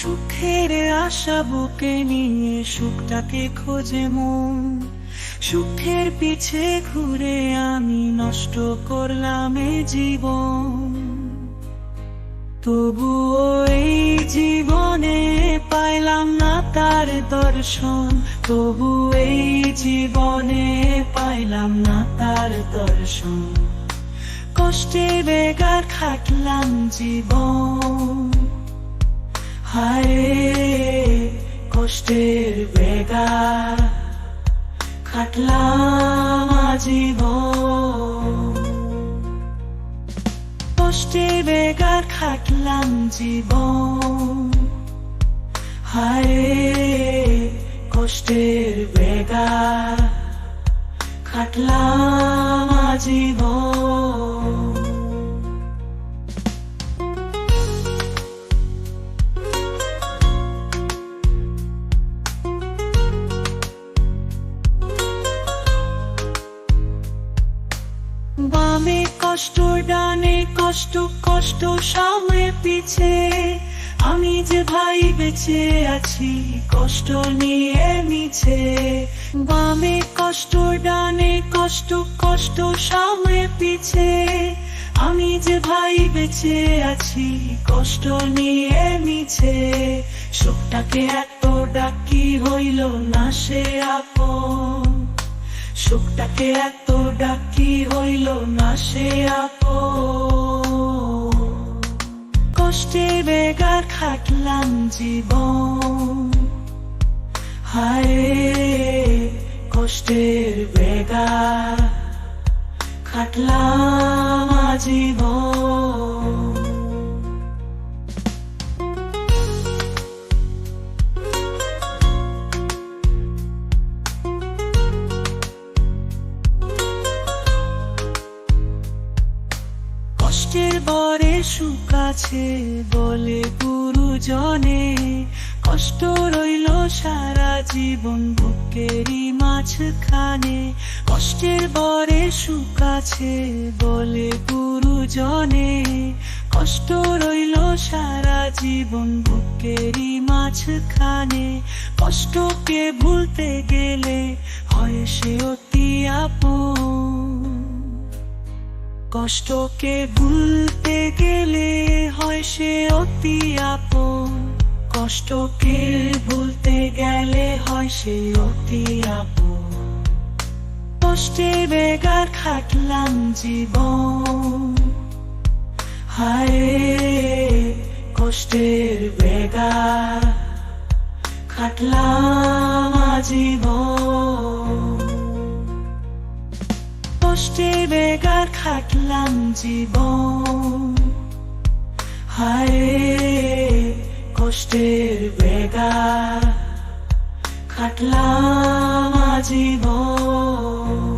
সুখের আশা বুকে নিয়ে সুখটাকে খোঁজে মন। সুখের পিছে ঘুরে আমি নষ্ট করলাম এ জীবন। তবুও এই জীবনে পাইলাম না তার দর্শন। তবু এই জীবনে পাইলাম না তার দর্শন। কষ্টে বেগার খাটলাম জীবন। হায় কষ্টের বেগার খাটলাম জীবন কষ্টে বেগার খাটলাম জীবন। হায় কষ্টের বেগার খাটলাম জীবন কষ্ট, ডানে কষ্ট কষ্ট সামনে পিছে। আমি যে ভাই বেঁচে আছি, কষ্ট নিয়ে মিছে। বামে কষ্ট, ডানে কষ্ট কষ্ট সামনে পিছে। আমি যে ভাই বেঁচে আছি, কষ্ট নিয়ে মিছে। সুখটাকে এত ডাকি হইল না সে আপন। সুখটাকে এত ডাকি হইল না সে আপন। কষ্টে বেগার খাটলাম জীবন। হায়, কষ্টের বেগার খাটলাম জীবন কষ্টের বরে সুখ বলে গুরুজনে। কষ্ট রইল সারা জীবন বুকেরই মাঝখানে। কষ্টের বরে আছে বলে গুরুজনে। কষ্ট রইল সারা জীবন বুকেরই মাঝখানে। কষ্টকে ভুলতে গেলে হয় সে অতি আপন। কষ্টকে ভুলতে গেলে হয় সে অতি আপন। কষ্টকে ভুলতে গেলে হয় সে অতি আপন। কষ্টে বেগার খাটলাম জীবন। হায়, কষ্টের বেগার খাটলাম জীবন কষ্টে বেগার খাটলাম জীবন। হায় কষ্টের বেগার খাটলাম জীবন